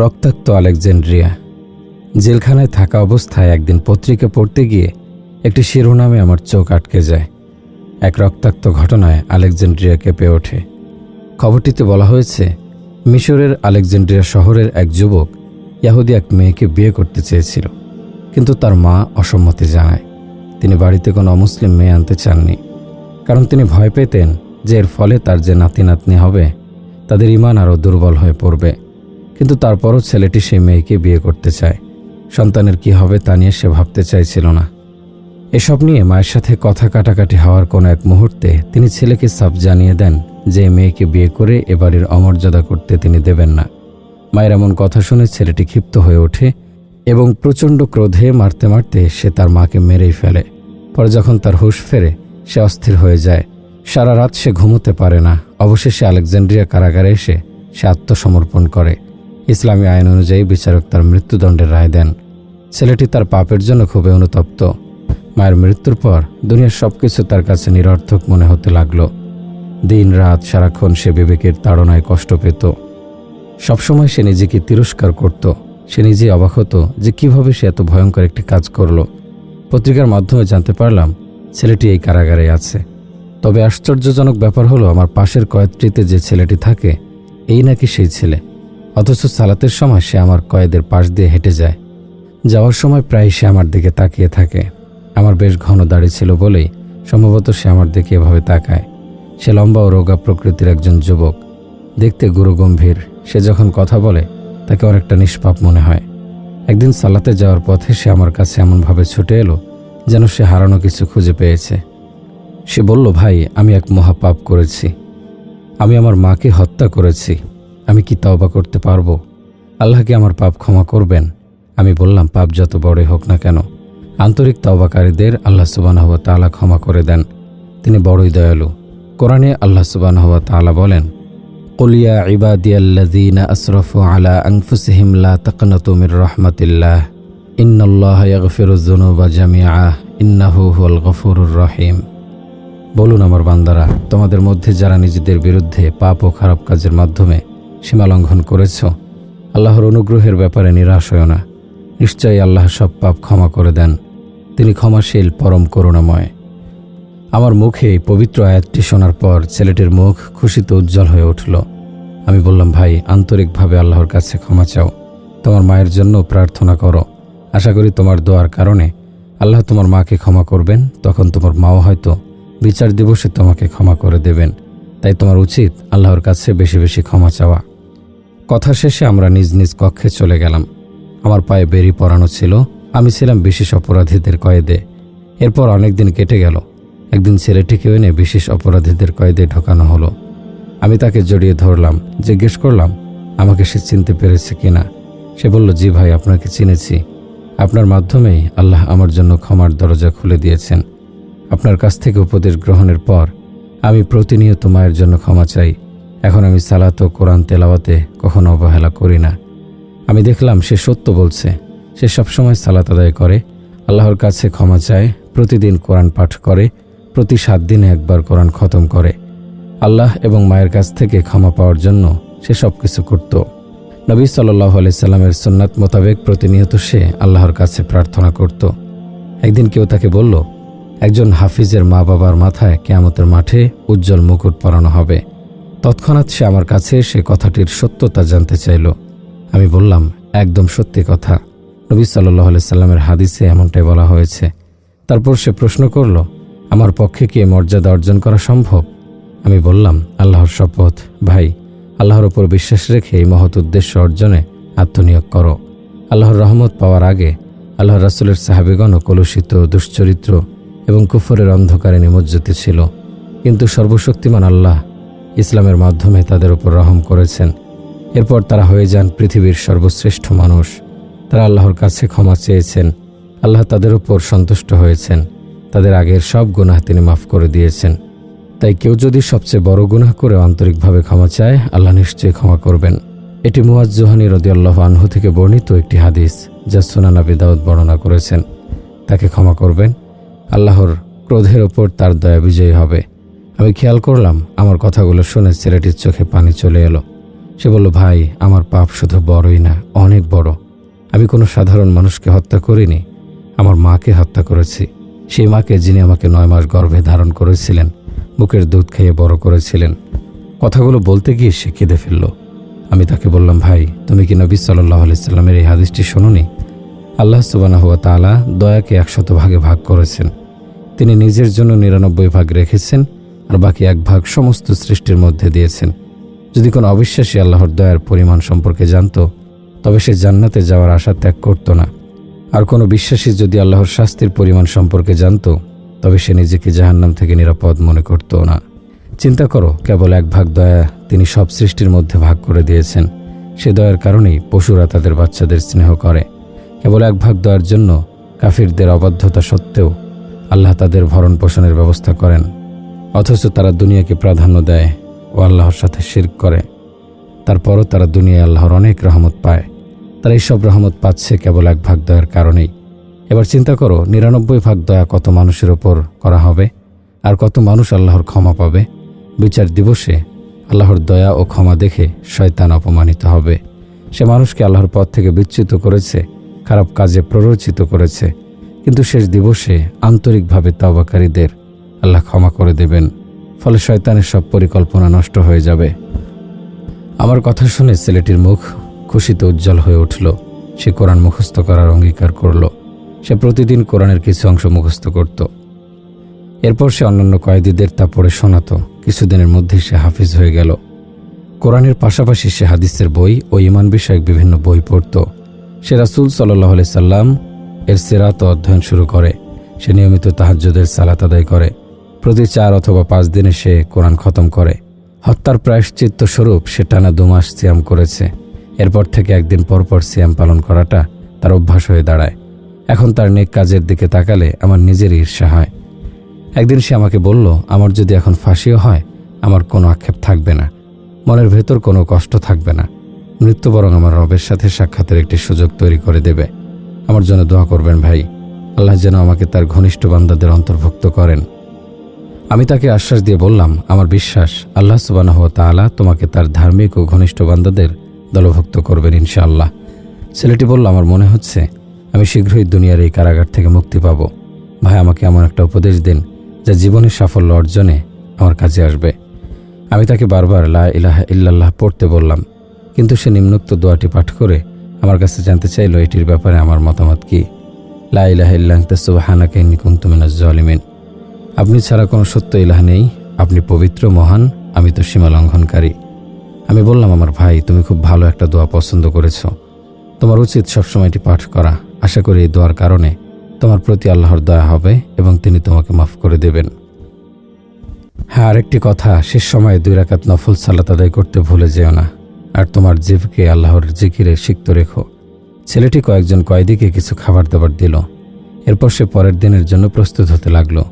রক্তাক্ত আলেকজান্ড্রিয়া জেলখানায় থাকা অবস্থায় একদিন পত্রিকা পড়তে গিয়ে একটি শিরোনামে আমার চোখ আটকে যায়। এক রক্তাক্ত ঘটনায় আলেকজান্ড্রিয়া কেঁপে ওঠে। খবরটিতে বলা হয়েছে, মিশরের আলেকজান্ড্রিয়া শহরের এক যুবক ইয়াহুদি এক মেয়েকে বিয়ে করতে চেয়েছিল, কিন্তু তার মা অসম্মতি জানায়। তিনি বাড়িতে কোনো অমুসলিম মেয়ে আনতে চাননি। কারণ তিনি ভয় পেতেন যে এর ফলে তার যে নাতি নাতনি হবে, তাদের ইমান আরও দুর্বল হয়ে পড়বে। কিন্তু তারপরও ছেলেটি সেই মেয়েকে বিয়ে করতে চায়। সন্তানের কি হবে তা নিয়ে সে ভাবতে চাইছিল না। এসব নিয়ে মায়ের সাথে কথা কাটাকাটি হওয়ার কোনো এক মুহূর্তে তিনি ছেলেকে সাফ জানিয়ে দেন যে মেয়েকে বিয়ে করে এ বাড়ির অমর্যাদা করতে তিনি দেবেন না। মায়ের এমন কথা শুনে ছেলেটি ক্ষিপ্ত হয়ে ওঠে এবং প্রচণ্ড ক্রোধে মারতে মারতে সে তার মাকে মেরেই ফেলে। পরে যখন তার হুঁশ ফেরে, সে অস্থির হয়ে যায়। সারা রাত সে ঘুমোতে পারে না। অবশেষে আলেকজান্ড্রিয়া কারাগারে এসে সে আত্মসমর্পণ করে। ইসলামী আইন অনুযায়ী বিচারক তার মৃত্যুদণ্ডের রায় দেন। ছেলেটি তার পাপের জন্য খুবই অনুতপ্ত। মায়ের মৃত্যুর পর দুনিয়ার সব কিছু তার কাছে নিরর্থক মনে হতে লাগল। দিন রাত সারাক্ষণ সে বিবেকের তাড়নায় কষ্ট পেত। সবসময় সে নিজেকে তিরস্কার করত। সে নিজেই অবাক হতো যে কীভাবে সে এত ভয়ঙ্কর একটি কাজ করল। পত্রিকার মাধ্যমে জানতে পারলাম, ছেলেটি এই কারাগারে আছে। তবে আশ্চর্যজনক ব্যাপার হলো, আমার পাশের কয়েকটিতে যে ছেলেটি থাকে, এই নাকি সেই ছেলে। অথচ সালাতের সময় সে আমার কয়েদের পাশ দিয়ে হেঁটে যায়। যাওয়ার সময় প্রায় সে আমার দিকে তাকিয়ে থাকে। আমার বেশ ঘন দাড়ি ছিল বলেই সম্ভবত সে আমার দিকে এভাবে তাকায়। সে লম্বা ও রোগা প্রকৃতির একজন যুবক। দেখতে গুরুগম্ভীর। সে যখন কথা বলে, তাকে অনেকটা নিষ্পাপ মনে হয়। একদিন সালাতে যাওয়ার পথে সে আমার কাছে এমনভাবে ছুটে এলো যেন সে হারানো কিছু খুঁজে পেয়েছে। সে বলল, ভাই, আমি এক মহাপাপ করেছি। আমি আমার মাকে হত্যা করেছি। আমি কি তওবা করতে পারব? আল্লাহ কি আমার পাপ ক্ষমা করবেন। আমি বললাম, পাপ যত বড়ই হোক না কেন, আন্তরিক তওবাকারীদের আল্লাহ সুবান হওয়া তালা ক্ষমা করে দেন। তিনি বড়ই দয়ালু। কোরআনে আল্লাহ সুবান হওয়া তালা বলেন কলিয়া ইবাদিয়াল্লাযীনা আসরাফু আলা আনফুসিহিম লা তাকনাতু মির রাহমাতিল্লাহ। ইন্নাল্লাহা ইয়াগফিরুয যুনুবা জামিআ। ইন্নাহু হুয়াল গফুরুর রহিম। বলুন আমার বান্দারা, তোমাদের মধ্যে যারা নিজেদের বিরুদ্ধে পাপ ও খারাপ কাজের মাধ্যমে সীমালঙ্ঘন করেছ। আল্লাহর অনুগ্রহের ব্যাপারে নিরাশ হও না। নিশ্চয়ই আল্লাহ সব পাপ ক্ষমা করে দেন। তিনি ক্ষমাশীল, পরম করুণাময়। আমার মুখে এই পবিত্র আয়াতটি শোনার পর ছেলেটির মুখ খুশিতে উজ্জ্বল হয়ে উঠল। আমি বললাম, ভাই, আন্তরিকভাবে আল্লাহর কাছে ক্ষমা চাও। তোমার মায়ের জন্য প্রার্থনা করো। আশা করি তোমার দোয়ার কারণে আল্লাহ তোমার মাকে ক্ষমা করবেন। তখন তোমার মাও হয়তো বিচার দিবসে তোমাকে ক্ষমা করে দেবেন। তাই তোমার উচিত আল্লাহর কাছে বেশি বেশি ক্ষমা চাওয়া। কথা শেষে আমরা নিজ নিজ কক্ষে চলে গেলাম। আমার পায়ে বেরি পরানো ছিল। আমি ছিলাম বিশেষ অপরাধীদের কয়েদে। এরপর অনেক দিন কেটে গেল। একদিন ছেলেটিকে এনে বিশেষ অপরাধীদের কয়েদে ঢোকানো হলো। আমি তাকে জড়িয়ে ধরলাম, জিজ্ঞেস করলাম, আমাকে সে চিনতে পেরেছে কিনা? সে বলল, জি ভাই, আপনাকে চিনেছি। আপনার মাধ্যমেই আল্লাহ আমার জন্য ক্ষমার দরজা খুলে দিয়েছেন। আপনার কাছ থেকে উপদেশ গ্রহণের পর আমি প্রতিনিয়ত মায়ের জন্য ক্ষমা চাই। এখন আমি সালাত ও কোরআন তেলাওয়াতে কখনো অবহেলা করি না। আমি দেখলাম সে সত্য বলছে। সে সবসময় সালাত আদায় করে। আল্লাহর কাছে ক্ষমা চায়, প্রতিদিন কোরআন পাঠ করে, প্রতি সাত দিনে একবার কোরআন খতম করে। আল্লাহ এবং মায়ের কাছ থেকে ক্ষমা পাওয়ার জন্য সে সব কিছু করত। নবী সাল্লাহ আলাইসাল্লামের সুন্নাত মোতাবেক প্রতিনিয়ত সে আল্লাহর কাছে প্রার্থনা করত। একদিন কেউ তাকে বলল, একজন হাফিজের মা বাবার মাথায় কেয়ামতের মাঠে উজ্জ্বল মুকুট পরানো হবে। তৎক্ষণাৎ সে আমার কাছে সে কথাটির সত্যতা জানতে চাইল। আমি বললাম, একদম সত্যি কথা। নবী সাল্লাহ সাল্লামের হাদিসে এমনটাই বলা হয়েছে। তারপর সে প্রশ্ন করল, আমার পক্ষে কি মর্যাদা অর্জন করা সম্ভব? আমি বললাম, আল্লাহর শপথ, ভাই। আল্লাহর ওপর বিশ্বাস রেখে এই মহৎ উদ্দেশ্য অর্জনে আত্মনিয়োগ করো। আল্লাহর রহমত পাওয়ার আগে আল্লাহ রাসুলের সাহাবিগণও কলুষিত দুশ্চরিত্র এবং কুফরের অন্ধকারে নিমজ্জিত ছিল। কিন্তু সর্বশক্তিমান আল্লাহ ইসলামের মাধ্যমে তাদের উপর রহম করেছেন। এরপর তারা হয়ে যান পৃথিবীর সর্বশ্রেষ্ঠ মানুষ। তারা আল্লাহর কাছে ক্ষমা চেয়েছেন। আল্লাহ তাদের উপর সন্তুষ্ট হয়েছেন। তাদের আগের সব গুনাহ তিনি মাফ করে দিয়েছেন। তাই কেউ যদি সবচেয়ে বড় গুনাহ করে আন্তরিকভাবে ক্ষমা চায়, আল্লাহ নিশ্চয়ই ক্ষমা করবেন। এটি মুয়াজ জোহানি রদি আল্লাহ আনহু থেকে বর্ণিত একটি হাদিস, যা সোনানা বিদাউদ বর্ণনা করেছেন। তাকে ক্ষমা করবেন। আল্লাহর ক্রোধের ওপর তার দয়া বিজয়ী হবে। আমি খেয়াল করলাম আমার কথাগুলো শুনে ছেলেটির চোখে পানি চলে এলো। সে বলল, ভাই, আমার পাপ শুধু বড়ই না, অনেক বড়। আমি কোনো সাধারণ মানুষকে হত্যা করিনি, আমার মাকে হত্যা করেছি। সেই মাকে যিনি আমাকে নয় মাস গর্ভে ধারণ করেছিলেন, বুকের দুধ খেয়ে বড় করেছিলেন। কথাগুলো বলতে গিয়ে সে কেঁদে ফেলল। আমি তাকে বললাম, ভাই, তুমি কি নবী সাল্লাহ আলাইস্লামের এই হাদিসটি শোনোনি? আল্লাহ সুবানা হুয়া তালা দয়াকে একশত ভাগে ভাগ করেছেন। তিনি নিজের জন্য নিরানব্বই ভাগ রেখেছেন আর বাকি এক ভাগ সমস্ত সৃষ্টির মধ্যে দিয়েছেন। যদি কোনো অবিশ্বাসী আল্লাহর দয়ার পরিমাণ সম্পর্কে জানত, তবে সে জান্নাতে যাওয়ার আশা ত্যাগ করত না। আর কোনো বিশ্বাসী যদি আল্লাহর শাস্তির পরিমাণ সম্পর্কে জানত, তবে সে নিজেকে জাহান্নাম থেকে নিরাপদ মনে করত না। চিন্তা করো, কেবল এক ভাগ দয়া তিনি সব সৃষ্টির মধ্যে ভাগ করে দিয়েছেন। সে দয়ার কারণেই পশুরা তাদের বাচ্চাদের স্নেহ করে। কেবল এক ভাগ দয়ার জন্য কাফিরদের অবাধ্যতা সত্ত্বেও আল্লাহ তাদের ভরণ পোষণের ব্যবস্থা করেন। অথচ তারা দুনিয়াকে প্রাধান্য দেয় ও আল্লাহর সাথে শির্ক করে। তারপরও তারা দুনিয়ায় আল্লাহর অনেক রহমত পায়। তারা এইসব রহমত পাচ্ছে কেবল এক ভাগ দয়ার কারণেই। এবার চিন্তা করো, নিরানব্বই ভাগ দয়া কত মানুষের ওপর করা হবে? আর কত মানুষ আল্লাহর ক্ষমা পাবে? বিচার দিবসে আল্লাহর দয়া ও ক্ষমা দেখে শয়তান অপমানিত হবে। সে মানুষকে আল্লাহর পথ থেকে বিচ্যুত করেছে, খারাপ কাজে প্ররোচিত করেছে। কিন্তু শেষ দিবসে আন্তরিকভাবে তবাকারীদের আল্লাহ ক্ষমা করে দেবেন, ফলে শয়তানের সব পরিকল্পনা নষ্ট হয়ে যাবে। আমার কথা শুনে ছেলেটির মুখ খুশিতে উজ্জ্বল হয়ে উঠল। সে কোরআন মুখস্থ করার অঙ্গীকার করল। সে প্রতিদিন কোরআনের কিছু অংশ মুখস্থ করত। এরপর সে অন্যান্য কয়েদিদের তা পড়ে শোনাতো। কিছুদিনের মধ্যেই সে হাফিজ হয়ে গেল। কোরআনের পাশাপাশি সে হাদিসের বই ও ইমান বিষয়ক বিভিন্ন বই পড়ত। সে রাসুল সাল্লাহ সাল্লাম এর সেরাত অধ্যয়ন শুরু করে। সে নিয়মিত তাহাজ্জুদের সালাত আদায় করে। প্রতি চার অথবা পাঁচ দিনে সে কোরআন খতম করে। হত্যার প্রায়শ্চিত্ত স্বরূপ সে টানা দুমাস সিয়াম করেছে। এরপর থেকে একদিন পরপর সিয়াম পালন করাটা তার অভ্যাস হয়ে দাঁড়ায়। এখন তার নেক কাজের দিকে তাকালে আমার নিজেরই ঈর্ষা হয়। একদিন সে আমাকে বলল, আমার যদি এখন ফাঁসিও হয়, আমার কোনো আক্ষেপ থাকবে না। মনের ভেতর কোনো কষ্ট থাকবে না। মৃত্যু বরং আমার রবের সাথে সাক্ষাতের একটি সুযোগ তৈরি করে দেবে। আমার জন্য দোয়া করবেন ভাই। আল্লাহ যেন আমাকে তার ঘনিষ্ঠ বান্দাদের অন্তর্ভুক্ত করেন। আমি তাকে আশ্বাস দিয়ে বললাম, আমার বিশ্বাস, আল্লাহ সুবানাহ তাআলা তোমাকে তার ধার্মিক ও ঘনিষ্ঠ বান্দাদের দলভুক্ত করবেন ইনশাআল্লাহ। ছেলেটি বলল, আমার মনে হচ্ছে আমি শীঘ্রই দুনিয়ার এই কারাগার থেকে মুক্তি পাব। ভাই, আমাকে এমন একটা উপদেশ দিন যা জীবনের সাফল্য অর্জনে আমার কাজে আসবে। আমি তাকে বারবার লা ইলাহা ইল্লাল্লাহ পড়তে বললাম, কিন্তু সে নিম্নোক্ত দোয়াটি পাঠ করে আমার কাছে জানতে চাইল, এটির ব্যাপারে আমার মতামত কী? লা ইলাহা ইল্লাহ সুবাহানাকে ইন্নী কুনতু মিনাজ জালিমিন। আপনি ছাড়া কোনো সত্য ইলাহ নেই। আপনি পবিত্র, মহান, আমি তো সীমা লঙ্ঘনকারী। আমি বললাম, আমার ভাই, তুমি খুব ভালো একটা দোয়া পছন্দ করেছ। তোমার উচিত সবসময় এটি পাঠ করা। আশা করি এই দোয়ার কারণে তোমার প্রতি আল্লাহর দয়া হবে এবং তিনি তোমাকে মাফ করে দেবেন। হ্যাঁ আরেকটি কথা, শেষ সময়ে দুই রাকাত নফল সালাত আদায় করতে ভুলে যেও না। আর তোমার জীবকে আল্লাহর জিকিরে সিক্ত রেখো। ছেলেটি কয়েকজন কয়েদিকে কিছু খাবার দাবার দিল। এরপর সে পরের দিনের জন্য প্রস্তুত হতে লাগল।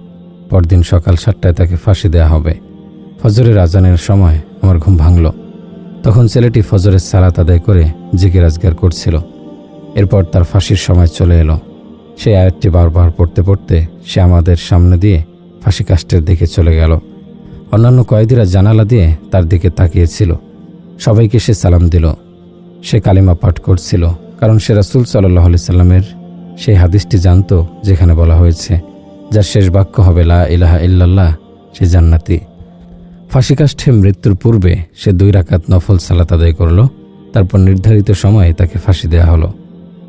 পরদিন সকাল সাতটায় তাকে ফাঁসি দেয়া হবে। ফজরের আজানের সময় আমার ঘুম ভাঙল। তখন ছেলেটি ফজরের সালাত আদায় করে জিকে রাজগার করছিল। এরপর তার ফাঁসির সময় চলে এলো। সেই আয়াতটি বারবার পড়তে পড়তে সে আমাদের সামনে দিয়ে ফাঁসি কাষ্টের দিকে চলে গেল। অন্যান্য কয়েদিরা জানালা দিয়ে তার দিকে তাকিয়েছিল। সবাইকে সে সালাম দিল। সে কালিমা পাঠ করছিল, কারণ সে রাসুল সাল্লাহ সাল্লামের সেই হাদিসটি জানত, যেখানে বলা হয়েছে যার শেষ বাক্য হবে, লা ইলাহা ইল্লাল্লাহ সে জান্নাতি। ফাঁসিকাষ্ঠে মৃত্যুর পূর্বে সে দুই রাকাত নফল সালাত আদায় করল। তারপর নির্ধারিত সময়ে তাকে ফাঁসি দেওয়া হলো।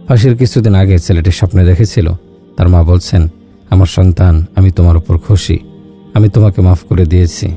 ফাঁসির কিছুদিন আগে ছেলেটি স্বপ্নে দেখেছিল। তার মা বলছেন, আমার সন্তান, আমি তোমার উপর খুশি। আমি তোমাকে মাফ করে দিয়েছি।